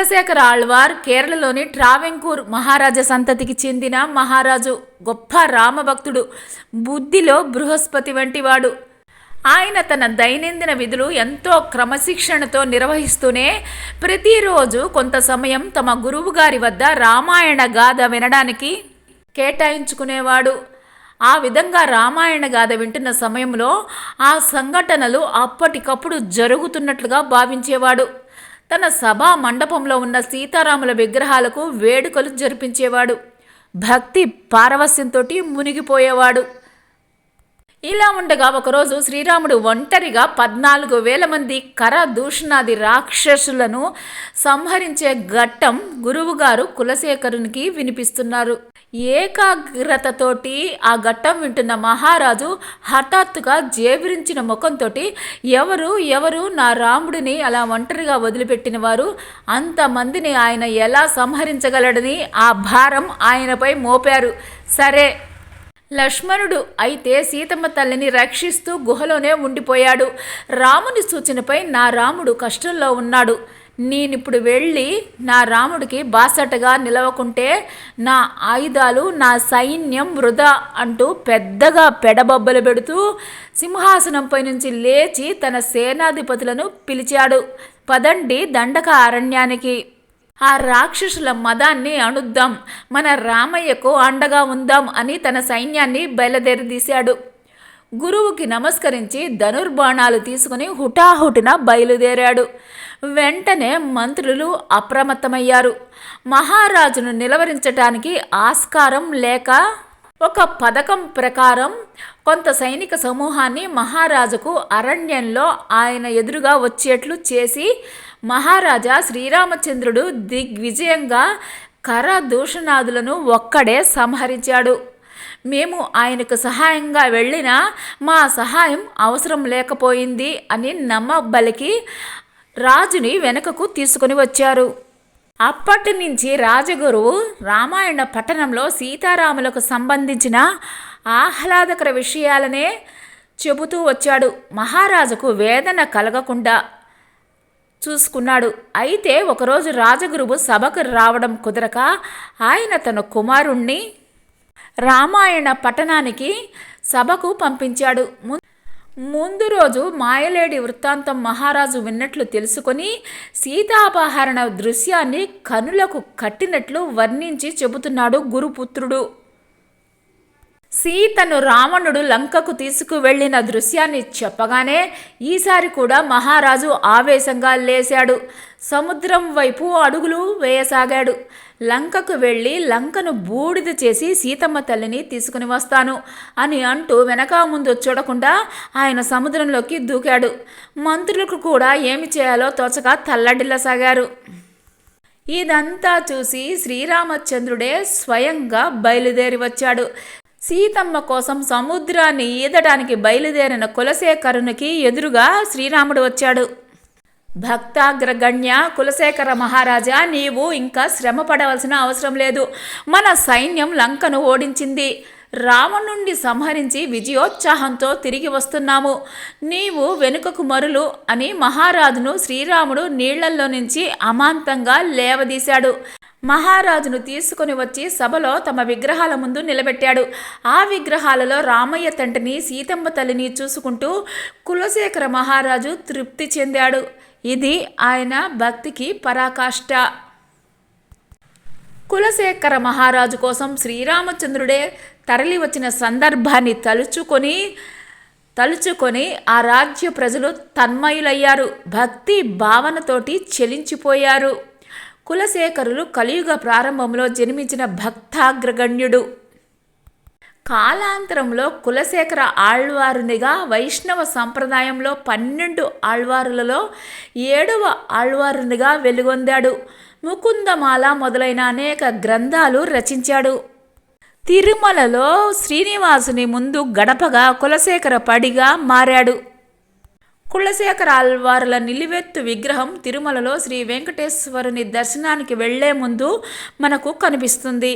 కులశేఖర ఆళ్వార్ కేరళలోని ట్రావెంకూర్ మహారాజా సంతతికి చెందిన మహారాజు గొప్ప రామభక్తుడు బుద్ధిలో బృహస్పతి వంటివాడు. ఆయన తన దైనందిన విధులు ఎంతో క్రమశిక్షణతో నిర్వహిస్తూనే ప్రతిరోజు కొంత సమయం తమ గురువుగారి వద్ద రామాయణ గాథ వినడానికి కేటాయించుకునేవాడు. ఆ విధంగా రామాయణ గాథ వింటున్న సమయంలో ఆ సంఘటనలు అప్పటికప్పుడు జరుగుతున్నట్లుగా భావించేవాడు. తన సభా మండపంలో ఉన్న సీతారాముల విగ్రహాలకు వేడుకలు జరిపించేవాడు. భక్తి పారవస్యంతో మునిగిపోయేవాడు. ఇలా ఉండగా ఒకరోజు శ్రీరాముడు ఒంటరిగా పద్నాలుగు వేల మంది కర దూషణాది రాక్షసులను సంహరించే ఘట్టం గురువుగారు కులశేఖరునికి వినిపిస్తున్నారు. ఏకాగ్రతతోటి ఆ ఘట్టం వింటున్న మహారాజు హఠాత్తుగా జేబిరించిన ముఖంతో ఎవరు ఎవరు నా రాముడిని అలా ఒంటరిగా వదిలిపెట్టిన వారు అంతమందిని ఆయన ఎలా సంహరించగలడని ఆ భారం ఆయనపై మోపారు. సరే. లక్ష్మణుడు అయితే సీతమ్మ తల్లిని రక్షిస్తూ గుహలోనే ఉండిపోయాడు. రాముని సూచనపై నా రాముడు కష్టంలో ఉన్నాడు. నేనిప్పుడు వెళ్ళి నా రాముడికి బాసటగా నిలవకుంటే నా ఆయుధాలు నా సైన్యం వృధా అంటూ పెద్దగా పెడబొబ్బలు పెడుతూ సింహాసనంపై నుంచి లేచి తన సేనాధిపతులను పిలిచాడు. పదండి దండక అరణ్యానికి. ఆ రాక్షసుల మదాన్ని అణుద్దాం. మన రామయ్యకు అండగా ఉందాం అని తన సైన్యాన్ని బయలుదేరదీశాడు గురువుకి నమస్కరించి ధనుర్బాణాలు తీసుకుని హుటాహుటిన బయలుదేరాడు. వెంటనే మంత్రులు అప్రమత్తమయ్యారు. మహారాజును నిలవరించటానికి ఆస్కారం లేక ఒక పథకం ప్రకారం కొంత సైనిక సమూహాన్ని మహారాజుకు అరణ్యంలో ఆయన ఎదురుగా వచ్చేట్లు చేసి మహారాజా శ్రీరామచంద్రుడు దిగ్విజయంగా కర దూషణాదులను ఒక్కడే సంహరించాడు. మేము ఆయనకు సహాయంగా వెళ్ళినా మా సహాయం అవసరం లేకపోయింది అని నమ్మబలికి రాజుని వెనుకకు తీసుకుని వచ్చారు. అప్పటి నుంచి రాజగురువు రామాయణ పట్టణంలో సీతారాములకు సంబంధించిన ఆహ్లాదకర విషయాలనే చెబుతూ వచ్చాడు. మహారాజుకు వేదన కలగకుండా చూసుకున్నాడు. అయితే ఒకరోజు రాజగురువు సభకు రావడం కుదరక ఆయన తన కుమారుణ్ణి రామాయణ పట్టణానికి సభకు పంపించాడు. ము- ముందు రోజు మాయలేడి వృత్తాంతం మహారాజు విన్నట్లు తెలుసుకొని సీతాపహరణ దృశ్యాన్ని కనులకు కట్టినట్లు వర్ణించి చెబుతున్నాడు గురుపుత్రుడు. సీతను రావణుడు లంకకు తీసుకువెళ్ళిన దృశ్యాన్ని చెప్పగానే ఈసారి కూడా మహారాజు ఆవేశంగా లేశాడు. సముద్రం వైపు అడుగులు వేయసాగాడు. లంకకు వెళ్ళి లంకను బూడిద చేసి సీతమ్మ తల్లిని తీసుకుని వస్తాను అని అంటూ వెనక ముందు చూడకుండా ఆయన సముద్రంలోకి దూకాడు. మంత్రులకు కూడా ఏమి చేయాలో తోచక తల్లడిల్లసాగారు. ఇదంతా చూసి శ్రీరామచంద్రుడే స్వయంగా బయలుదేరి వచ్చాడు. సీతమ్మ కోసం సముద్రాన్ని ఈదడానికి బయలుదేరిన కులశేఖరునికి ఎదురుగా శ్రీరాముడు వచ్చాడు. భక్తాగ్రగణ్య కులశేఖర మహారాజా నీవు ఇంకా శ్రమ పడవలసిన అవసరం లేదు. మన సైన్యం లంకను ఓడించింది. రావణుణ్ణి సంహరించి విజయోత్సాహంతో తిరిగి వస్తున్నాము. నీవు వెనుకకు మరులు అని మహారాజును శ్రీరాముడు నీళ్ళల్లో నుంచి అమాంతంగా లేవదీశాడు. మహారాజును తీసుకుని వచ్చి సభలో తమ విగ్రహాల ముందు నిలబెట్టాడు. ఆ విగ్రహాలలో రామయ్య తండ్రిని సీతమ్మ తల్లిని చూసుకుంటూ కులశేఖర మహారాజు తృప్తి చెందాడు. ఇది ఆయన భక్తికి పరాకాష్ట. కులశేఖర మహారాజు కోసం శ్రీరామచంద్రుడే తరలి వచ్చిన సందర్భాన్ని తలుచుకొని తలుచుకొని ఆ రాజ్య ప్రజలు తన్మయులయ్యారు. భక్తి భావనతోటి చెలించిపోయారు. కులశేఖరులు కలియుగ ప్రారంభంలో జన్మించిన భక్తాగ్రగణ్యుడు. కాలాంతరంలో కులశేఖర ఆళ్వారునిగా వైష్ణవ సంప్రదాయంలో పన్నెండు ఆళ్వారులలో ఏడవ ఆళ్వారునిగా వెలుగొందాడు. ముకుందమాల మొదలైన అనేక గ్రంథాలు రచించాడు. తిరుమలలో శ్రీనివాసుని ముందు గడపగా కులశేఖర పడిగా మారాడు. కుళ్ళశేఖర ఆల్వార్ల నిలివెత్తు విగ్రహం తిరుమలలో శ్రీ వెంకటేశ్వరుని దర్శనానికి వెళ్ళే ముందు మనకు కనిపిస్తుంది.